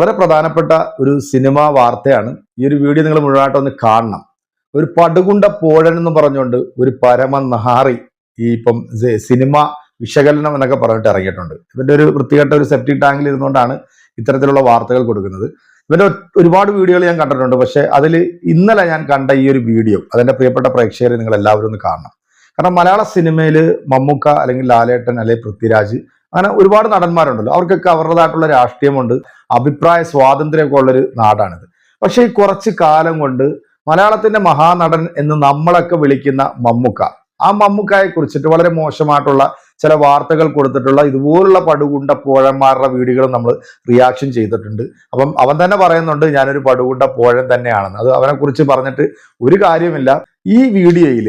വളരെ പ്രധാനപ്പെട്ട ഒരു സിനിമാ വാർത്തയാണ്. ഈ ഒരു വീഡിയോ നിങ്ങൾ മുഴുവനായിട്ടൊന്ന് കാണണം. ഒരു പടുകുണ്ട പോഴൻ എന്ന് പറഞ്ഞുകൊണ്ട് ഒരു പരമ നഹാറി ഈ ഇപ്പം സിനിമ വിശകലനം എന്നൊക്കെ പറഞ്ഞിട്ട് ഇറങ്ങിയിട്ടുണ്ട്. ഇവന്റെ ഒരു വൃത്തികെട്ട ഒരു സെപ്റ്റിക് ടാങ്കിൽ ഇരുന്നുകൊണ്ടാണ് ഇത്തരത്തിലുള്ള വാർത്തകൾ കൊടുക്കുന്നത്. ഇവന്റെ ഒരുപാട് വീഡിയോകൾ ഞാൻ കണ്ടിട്ടുണ്ട്. പക്ഷെ അതിൽ ഇന്നലെ ഞാൻ കണ്ട ഈ ഒരു വീഡിയോ അതെന്റെ പ്രിയപ്പെട്ട പ്രേക്ഷകരെ നിങ്ങൾ എല്ലാവരും ഒന്ന് കാണണം. കാരണം മലയാള സിനിമയിൽ മമ്മൂക്ക അല്ലെങ്കിൽ ലാലേട്ടൻ അല്ലെങ്കിൽ പൃഥ്വിരാജ് അങ്ങനെ ഒരുപാട് നടന്മാരുണ്ടല്ലോ. അവർക്കൊക്കെ അവരുടേതായിട്ടുള്ള രാഷ്ട്രീയമുണ്ട്. അഭിപ്രായ സ്വാതന്ത്ര്യമൊക്കെ ഉള്ളൊരു നാടാണിത്. പക്ഷേ ഈ കുറച്ച് കാലം കൊണ്ട് മലയാളത്തിന്റെ മഹാനടൻ എന്ന് നമ്മളൊക്കെ വിളിക്കുന്ന മമ്മുക്ക ആ മമ്മുക്കായെ കുറിച്ചിട്ട് വളരെ മോശമായിട്ടുള്ള ചില വാർത്തകൾ കൊടുത്തിട്ടുള്ള ഇതുപോലുള്ള പടുകുണ്ട പോഴന്മാരുടെ വീഡിയോകൾ നമ്മൾ റിയാക്ഷൻ ചെയ്തിട്ടുണ്ട്. അപ്പം അവൻ തന്നെ പറയുന്നുണ്ട് ഞാനൊരു പടുകുണ്ട പോഴൻ തന്നെയാണെന്ന്. അത് അവനെക്കുറിച്ച് പറഞ്ഞിട്ട് ഒരു കാര്യമില്ല ഈ വീഡിയോയിൽ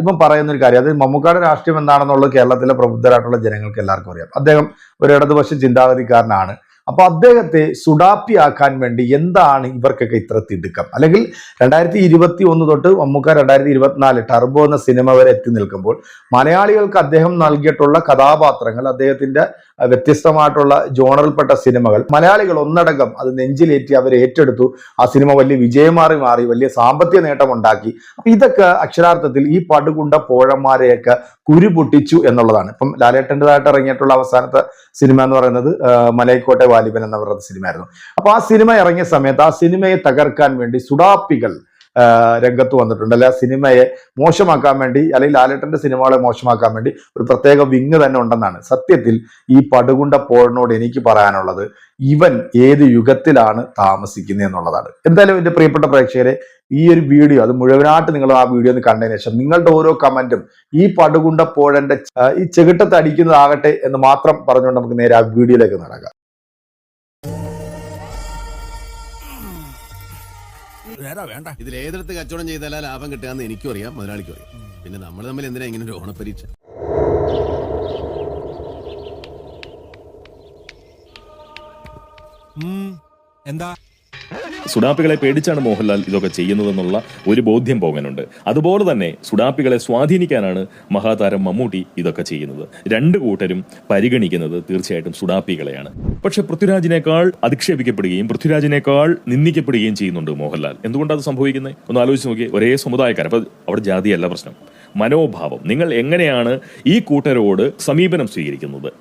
ഇപ്പം പറയുന്ന ഒരു കാര്യം അത് മമ്മൂക്കാട് രാഷ്ട്രീയം എന്താണെന്നുള്ളത് കേരളത്തിലെ പ്രബുദ്ധരായിട്ടുള്ള ജനങ്ങൾക്ക് എല്ലാവർക്കും അറിയാം. അദ്ദേഹം ഒരു ഇടതുപക്ഷ ചിന്താഗതിക്കാരനാണ്. അപ്പൊ അദ്ദേഹത്തെ സുഡാപ്പിയാക്കാൻ വേണ്ടി എന്താണ് ഇവർക്കൊക്കെ ഇത്ര തിടുക്കം അല്ലെങ്കിൽ രണ്ടായിരത്തി ഇരുപത്തി ഒന്ന് തൊട്ട് മമ്മൂക്ക രണ്ടായിരത്തി ഇരുപത്തിനാല് ടർബോ എന്ന സിനിമ വരെ എത്തി നിൽക്കുമ്പോൾ മലയാളികൾക്ക് അദ്ദേഹം നൽകിയിട്ടുള്ള കഥാപാത്രങ്ങൾ അദ്ദേഹത്തിന്റെ വ്യത്യസ്തമായിട്ടുള്ള ജോണറിൽപ്പെട്ട സിനിമകൾ മലയാളികൾ ഒന്നടങ്കം അത് നെഞ്ചിലേറ്റി അവർ ഏറ്റെടുത്തു. ആ സിനിമ വലിയ വിജയമാറി മാറി വലിയ സാമ്പത്തിക നേട്ടം ഉണ്ടാക്കി അപ്പൊ ഇതൊക്കെ അക്ഷരാർത്ഥത്തിൽ ഈ പടുകുണ്ട പോഴന്മാരെയൊക്കെ കുരുപൊട്ടിച്ചു എന്നുള്ളതാണ്. ഇപ്പം ലാലേട്ടന്റെതായിട്ട് ഇറങ്ങിയിട്ടുള്ള അവസാനത്തെ സിനിമ എന്ന് പറയുന്നത് ആ, മലൈക്കോട്ടെ എന്ന് പറയുന്ന സിനിമയായിരുന്നു. അപ്പൊ ആ സിനിമ ഇറങ്ങിയ സമയത്ത് ആ സിനിമയെ തകർക്കാൻ വേണ്ടി സുഡാപ്പികൾ രംഗത്ത് വന്നിട്ടുണ്ട്. അല്ലെ സിനിമയെ മോശമാക്കാൻ വേണ്ടി അല്ലെങ്കിൽ ലാലേട്ടന്റെ സിനിമകളെ മോശമാക്കാൻ വേണ്ടി ഒരു പ്രത്യേക വിങ് തന്നെ ഉണ്ടെന്നാണ് സത്യത്തിൽ ഈ പടുകുണ്ട പോളിനോട് എനിക്ക് പറയാനുള്ളത്. ഇവൻ ഏത് യുഗത്തിലാണ് താമസിക്കുന്നത് എന്നുള്ളതാണ്. എന്തായാലും എന്റെ പ്രിയപ്പെട്ട പ്രേക്ഷകരെ ഈ ഒരു വീഡിയോ അത് മുഴുവനായിട്ട് നിങ്ങൾ ആ വീഡിയോ ഒന്ന് കണ്ടതിന് ശേഷം നിങ്ങളുടെ ഓരോ കമന്റും ഈ പടുകുണ്ട പോഴന്റെ ഈ ചെകിട്ടത്തടിക്കുന്നതാകട്ടെ എന്ന് മാത്രം പറഞ്ഞുകൊണ്ട് നമുക്ക് നേരെ ആ വീഡിയോയിലേക്ക് നടക്കാം. വേണ്ട ഇതിൽ ഏതെടുത്ത് കച്ചവടം ചെയ്താലാ ലാഭം കിട്ടുകയെന്ന് എനിക്കും അറിയാം മുതലാളിക്കും അറിയാം. പിന്നെ നമ്മൾ തമ്മിൽ എന്തിനാ ഇങ്ങനെ ഒരു ഓണപ്പരീക്ഷ? എന്താ? സുഡാപ്പികളെ പേടിച്ചാണ് മോഹൻലാൽ ഇതൊക്കെ ചെയ്യുന്നതെന്നുള്ള ഒരു ബോധ്യം പോകാനുണ്ട്. അതുപോലെ തന്നെ സുഡാപ്പികളെ സ്വാധീനിക്കാനാണ് മഹാതാരം മമ്മൂട്ടി ഇതൊക്കെ ചെയ്യുന്നത്. രണ്ട് കൂട്ടരും പരിഗണിക്കുന്നത് തീർച്ചയായിട്ടും സുഡാപ്പികളെയാണ്. പക്ഷെ പൃഥ്വിരാജിനേക്കാൾ അധിക്ഷേപിക്കപ്പെടുകയും പൃഥ്വിരാജിനേക്കാൾ നിന്ദിക്കപ്പെടുകയും ചെയ്യുന്നുണ്ട് മോഹൻലാൽ. എന്തുകൊണ്ടാണ് അത് സംഭവിക്കുന്നത്? ഒന്ന് ആലോചിച്ച് നോക്കി ഒരേ സമുദായക്കാർ. അപ്പോൾ അവിടെ ജാതിയല്ല പ്രശ്നം. മനോഭാവം. നിങ്ങൾ എങ്ങനെയാണ് ഈ കൂട്ടരോട് സമീപനം സ്വീകരിക്കുന്നത്?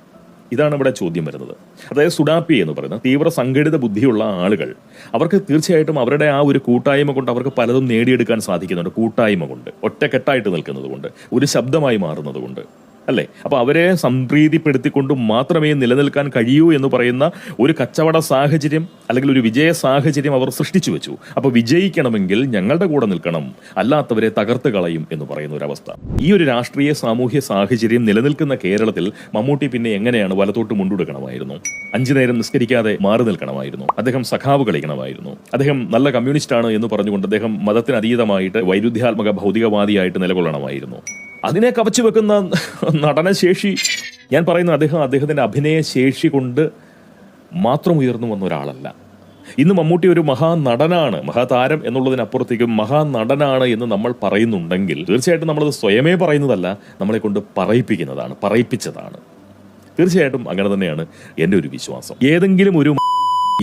ഇതാണ് ഇവിടെ ചോദ്യം വരുന്നത്. അതായത് സുഡാപ്പി എന്ന് പറയുന്ന തീവ്ര സംഘടിത ബുദ്ധിയുള്ള ആളുകൾ അവർക്ക് തീർച്ചയായിട്ടും അവരുടെ ആ ഒരു കൂട്ടായ്മ കൊണ്ട് അവർക്ക് പലതും നേടിയെടുക്കാൻ സാധിക്കുന്നുണ്ട്. കൂട്ടായ്മ കൊണ്ട് ഒറ്റക്കെട്ടായിട്ട് നിൽക്കുന്നത് കൊണ്ട് ഒരു ശബ്ദമായി മാറുന്നത് കൊണ്ട് അല്ലേ? അപ്പൊ അവരെ സംപ്രീതിപ്പെടുത്തിക്കൊണ്ട് മാത്രമേ നിലനിൽക്കാൻ കഴിയൂ എന്ന് പറയുന്ന ഒരു കച്ചവട സാഹചര്യം അല്ലെങ്കിൽ ഒരു വിജയ സാഹചര്യം അവർ സൃഷ്ടിച്ചു വെച്ചു. അപ്പൊ വിജയിക്കണമെങ്കിൽ ഞങ്ങളുടെ കൂടെ നിൽക്കണം അല്ലാത്തവരെ തകർത്ത് കളയും എന്ന് പറയുന്ന ഒരു അവസ്ഥ ഈ ഒരു രാഷ്ട്രീയ സാമൂഹ്യ സാഹചര്യം നിലനിൽക്കുന്ന കേരളത്തിൽ മമ്മൂട്ടി പിന്നെ എങ്ങനെയാണ് വലത്തോട്ട് മുണ്ടുടുക്കണമായിരുന്നു? അഞ്ചു നേരം നിസ്കരിക്കാതെ മാറി നിൽക്കണമായിരുന്നു. അദ്ദേഹം സഖാവ് കളിക്കണമായിരുന്നു. അദ്ദേഹം നല്ല കമ്മ്യൂണിസ്റ്റ് ആണ് എന്ന് പറഞ്ഞുകൊണ്ട് അദ്ദേഹം മതത്തിനതീതമായിട്ട് വൈരുദ്ധ്യാത്മക ഭൗതികവാദിയായിട്ട് നിലകൊള്ളണമായിരുന്നു. അതിനെ കവച്ചു വെക്കുന്ന നടനശേഷി ഞാൻ പറയുന്ന അദ്ദേഹം അദ്ദേഹത്തിന്റെ അഭിനയ ശേഷി കൊണ്ട് മാത്രം ഉയർന്നു വന്ന ഒരാളല്ല. ഇന്ന് മമ്മൂട്ടി ഒരു മഹാ നടനാണ് മഹാതാരം എന്നുള്ളതിനപ്പുറത്തേക്കും മഹാനടനാണ് എന്ന് നമ്മൾ പറയുന്നുണ്ടെങ്കിൽ തീർച്ചയായിട്ടും നമ്മളത് സ്വയമേ പറയുന്നതല്ല നമ്മളെ കൊണ്ട് പറയിപ്പിക്കുന്നതാണ് പറയിപ്പിച്ചതാണ്. തീർച്ചയായിട്ടും അങ്ങനെ തന്നെയാണ് എന്റെ ഒരു വിശ്വാസം. ഏതെങ്കിലും ഒരു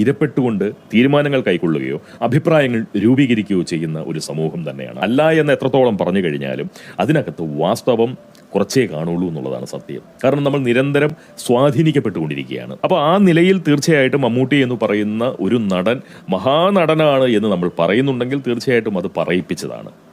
ഇരപ്പെട്ടുകൊണ്ട് തീരുമാനങ്ങൾ കൈക്കൊള്ളുകയോ അഭിപ്രായങ്ങൾ രൂപീകരിക്കുകയോ ചെയ്യുന്ന ഒരു സമൂഹം തന്നെയാണ്. അല്ല എന്ന് എത്രത്തോളം പറഞ്ഞു കഴിഞ്ഞാലും അതിനകത്ത് വാസ്തവം കുറച്ചേ കാണുള്ളൂ എന്നുള്ളതാണ് സത്യം. കാരണം നമ്മൾ നിരന്തരം സ്വാധീനിക്കപ്പെട്ടുകൊണ്ടിരിക്കുകയാണ്. അപ്പോൾ ആ നിലയിൽ തീർച്ചയായിട്ടും മമ്മൂട്ടി എന്ന് പറയുന്ന ഒരു നടൻ മഹാനടനാണ് എന്ന് നമ്മൾ പറയുന്നുണ്ടെങ്കിൽ തീർച്ചയായിട്ടും അത് പറയിപ്പിച്ചതാണ്.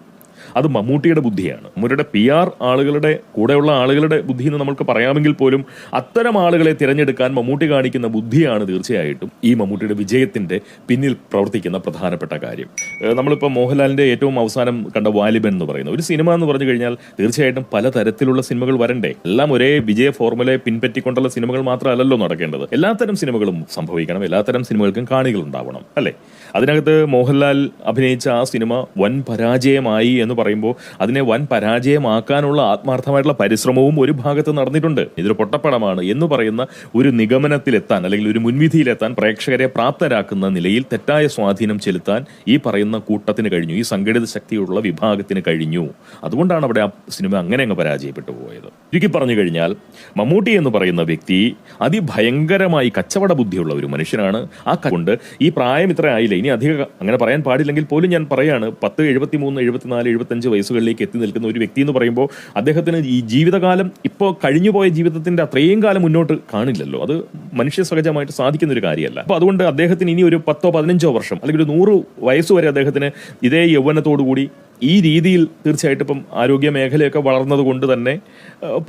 അത് മമ്മൂട്ടിയുടെ ബുദ്ധിയാണ്. മമ്മൂട്ടിയുടെ പി ആർ ആളുകളുടെ കൂടെയുള്ള ആളുകളുടെ ബുദ്ധി എന്ന് നമുക്ക് പറയാമെങ്കിൽ പോലും അത്തരം ആളുകളെ തിരഞ്ഞെടുക്കാൻ മമ്മൂട്ടി കാണിക്കുന്ന ബുദ്ധിയാണ് തീർച്ചയായിട്ടും ഈ മമ്മൂട്ടിയുടെ വിജയത്തിന്റെ പിന്നിൽ പ്രവർത്തിക്കുന്ന പ്രധാനപ്പെട്ട കാര്യം. നമ്മളിപ്പോൾ മോഹൻലാലിന്റെ ഏറ്റവും അവസാനം കണ്ട വാലിബൻ എന്ന് പറയുന്ന ഒരു സിനിമ എന്ന് പറഞ്ഞു കഴിഞ്ഞാൽ തീർച്ചയായിട്ടും പലതരത്തിലുള്ള സിനിമകൾ വരണ്ടേ. എല്ലാം ഒരേ വിജയ ഫോർമുലയെ പിൻപറ്റിക്കൊണ്ടുള്ള സിനിമകൾ മാത്രമല്ലല്ലോ നടക്കേണ്ടത്. എല്ലാത്തരം സിനിമകളും സംഭവിക്കണം. എല്ലാത്തരം സിനിമകൾക്കും കാണികൾ ഉണ്ടാവണം. അല്ലേ? അതിനകത്ത് മോഹൻലാൽ അഭിനയിച്ച ആ സിനിമ വൻ പരാജയമായി എന്ന് പറയുമ്പോൾ അതിനെ വൻ പരാജയമാക്കാനുള്ള ആത്മാർത്ഥമായിട്ടുള്ള പരിശ്രമവും ഒരു ഭാഗത്ത് നടന്നിട്ടുണ്ട്. ഇതൊരു പൊട്ടപ്പടമാണ് എന്ന് പറയുന്ന ഒരു നിഗമനത്തിലെത്താൻ അല്ലെങ്കിൽ ഒരു മുൻവിധിയിലെത്താൻ പ്രേക്ഷകരെ പ്രാപ്തരാക്കുന്ന നിലയിൽ തെറ്റായ സ്വാധീനം ചെലുത്താൻ ഈ പറയുന്ന കൂട്ടത്തിന് കഴിഞ്ഞു. ഈ സംഘടിത ശക്തിയുള്ള വിഭാഗത്തിന് കഴിഞ്ഞു. അതുകൊണ്ടാണ് അവിടെ ആ സിനിമ അങ്ങനെ അങ്ങ് പരാജയപ്പെട്ടു പോയത്. ചുരുക്കി പറഞ്ഞു കഴിഞ്ഞാൽ മമ്മൂട്ടി എന്ന് പറയുന്ന വ്യക്തി അതിഭയങ്കരമായി കച്ചവട ബുദ്ധിയുള്ള ഒരു മനുഷ്യനാണ്. ആ കൊണ്ട് ഈ പ്രായം ഇത്ര ആയില്ല? ഇനി അധികം അങ്ങനെ പറയാൻ പാടില്ലെങ്കിൽ പോലും ഞാൻ പറയാണ് പത്ത് എഴുപത്തി മൂന്ന് എഴുപത്തിനാല് എഴുപത്തഞ്ച് വയസ്സുകളിലേക്ക് എത്തി നിൽക്കുന്ന ഒരു വ്യക്തി എന്ന് പറയുമ്പോൾ അദ്ദേഹത്തിന് ഈ ജീവിതകാലം ഇപ്പോൾ കഴിഞ്ഞുപോയ ജീവിതത്തിന്റെ അത്രയും കാലം മുന്നോട്ട് കാണില്ലല്ലോ. അത് മനുഷ്യ സഹജമായിട്ട് സാധിക്കുന്ന ഒരു കാര്യമല്ല. അപ്പോൾ അതുകൊണ്ട് അദ്ദേഹത്തിന് ഇനി ഒരു പത്തോ പതിനഞ്ചോ വർഷം അല്ലെങ്കിൽ ഒരു നൂറ് വയസ്സ് വരെ അദ്ദേഹത്തിന് ഇതേ യൗവനത്തോടു കൂടി ഈ രീതിയിൽ തീർച്ചയായിട്ടും ഇപ്പം ആരോഗ്യ മേഖലയൊക്കെ വളർന്നത് കൊണ്ട് തന്നെ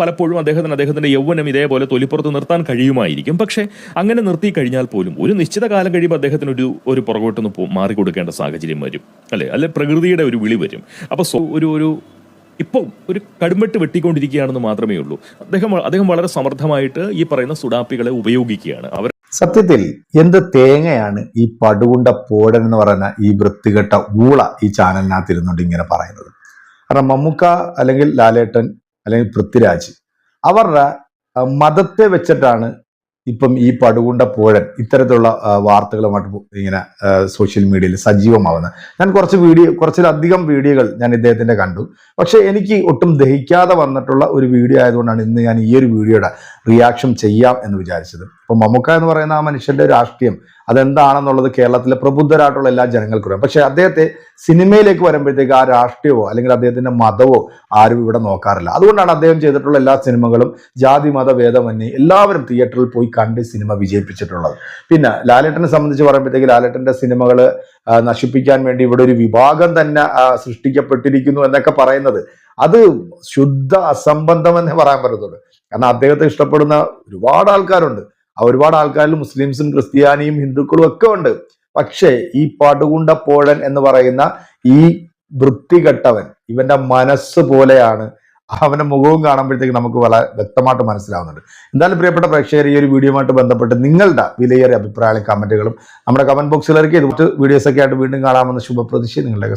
പലപ്പോഴും അദ്ദേഹത്തിന് അദ്ദേഹത്തിന്റെ യൗവനം ഇതേപോലെ തൊലിപ്പുറത്ത് നിർത്താൻ കഴിയുമായിരിക്കും. പക്ഷേ അങ്ങനെ നിർത്തി കഴിഞ്ഞാൽ പോലും ഒരു നിശ്ചിത കാലം കഴിയുമ്പോൾ അദ്ദേഹത്തിന് ഒരു ഒരു പുറകോട്ടൊന്ന് മാറിക്കൊടുക്കേണ്ട സാഹചര്യം വരും. അല്ലേ? അല്ലെ? പ്രകൃതിയുടെ ഒരു വിളി വരും. അപ്പോൾ ഒരു ഒരു ഇപ്പോൾ ഒരു കടുമ്പെട്ട് വെട്ടിക്കൊണ്ടിരിക്കുകയാണെന്ന് മാത്രമേ ഉള്ളൂ. അദ്ദേഹം അദ്ദേഹം വളരെ സമർത്ഥമായിട്ട് ഈ പറയുന്ന സുഡാപ്പികളെ ഉപയോഗിക്കുകയാണ്. അവർ സത്യത്തിൽ എന്ത് തേങ്ങയാണ് ഈ പടുകുണ്ട പോടൻ എന്ന് പറയുന്ന ഈ വൃത്തികെട്ട ഊള ഈ ചാനലിനകത്ത് ഇരുന്നുകൊണ്ട് ഇങ്ങനെ പറയുന്നത്? കാരണം മമ്മൂക്ക അല്ലെങ്കിൽ ലാലേട്ടൻ അല്ലെങ്കിൽ പൃഥ്വിരാജ് അവരുടെ മതത്തെ വെച്ചിട്ടാണ് ഇപ്പം ഈ പടുകുണ്ട പോഴൻ ഇത്തരത്തിലുള്ള വാർത്തകളുമായിട്ട് ഇങ്ങനെ സോഷ്യൽ മീഡിയയിൽ സജീവമാവുന്നത്. ഞാൻ കുറച്ച് വീഡിയോ കുറച്ചിലധികം വീഡിയോകൾ ഞാൻ ഇദ്ദേഹത്തിന്റെ കണ്ടു. പക്ഷേ എനിക്ക് ഒട്ടും ദഹിക്കാതെ വന്നിട്ടുള്ള ഒരു വീഡിയോ ആയതുകൊണ്ടാണ് ഇന്ന് ഞാൻ ഈ ഒരു വീഡിയോയുടെ റിയാക്ഷൻ ചെയ്യാം എന്ന് വിചാരിച്ചത്. ഇപ്പൊ മമ്മൂക്ക എന്ന് പറയുന്ന ആ മനുഷ്യന്റെ രാഷ്ട്രീയം അതെന്താണെന്നുള്ളത് കേരളത്തിലെ പ്രബുദ്ധരായിട്ടുള്ള എല്ലാ ജനങ്ങൾക്കും അറിയാം. പക്ഷെ അദ്ദേഹത്തെ സിനിമയിലേക്ക് വരുമ്പോഴത്തേക്ക് ആ രാഷ്ട്രീയമോ അല്ലെങ്കിൽ അദ്ദേഹത്തിന്റെ മതമോ ആരും ഇവിടെ നോക്കാറില്ല. അതുകൊണ്ടാണ് അദ്ദേഹം ചെയ്തിട്ടുള്ള എല്ലാ സിനിമകളും ജാതി മത ഭേദമന്യേ എല്ലാവരും തിയേറ്ററിൽ പോയി കണ്ട് സിനിമ വിജയിപ്പിച്ചിട്ടുള്ളത്. പിന്നെ ലാലേട്ടനെ സംബന്ധിച്ച് പറയുമ്പോഴത്തേക്ക് ലാലേട്ടന്റെ സിനിമകൾ നശിപ്പിക്കാൻ വേണ്ടി ഇവിടെ ഒരു വിഭാഗം തന്നെ സൃഷ്ടിക്കപ്പെട്ടിരിക്കുന്നു എന്നൊക്കെ പറയുന്നത് അത് ശുദ്ധ അസംബന്ധം എന്നേ പറയാൻ പറ്റത്തുള്ളൂ. കാരണം അദ്ദേഹത്തെ ഇഷ്ടപ്പെടുന്ന ഒരുപാട് ആൾക്കാരുണ്ട്. ഒരുപാട് ആൾക്കാരിൽ മുസ്ലിംസും ക്രിസ്ത്യാനിയും ഹിന്ദുക്കളും ഒക്കെ ഉണ്ട്. പക്ഷേ ഈ പടുകുണ്ട പോഴൻ എന്ന് പറയുന്ന ഈ വൃത്തികെട്ടവൻ ഇവന്റെ മനസ്സ് പോലെയാണ്. അവന്റെ മുഖവും കാണുമ്പോഴത്തേക്ക് നമുക്ക് വളരെ വ്യക്തമായിട്ട് മനസ്സിലാവുന്നുണ്ട്. എന്തായാലും പ്രിയപ്പെട്ട പ്രേക്ഷകർ ഈ ഒരു വീഡിയോയുമായിട്ട് ബന്ധപ്പെട്ട് നിങ്ങളുടെ വിലയേറിയ അഭിപ്രായങ്ങളും കമന്റുകളും നമ്മുടെ കമന്റ് ബോക്സിലേക്ക് ഇറക്കി. ഇത് വീഡിയോസ് ഒക്കെ ആയിട്ട് വീണ്ടും കാണാമെന്ന ശുഭപ്രതീക്ഷ നിങ്ങളുടെ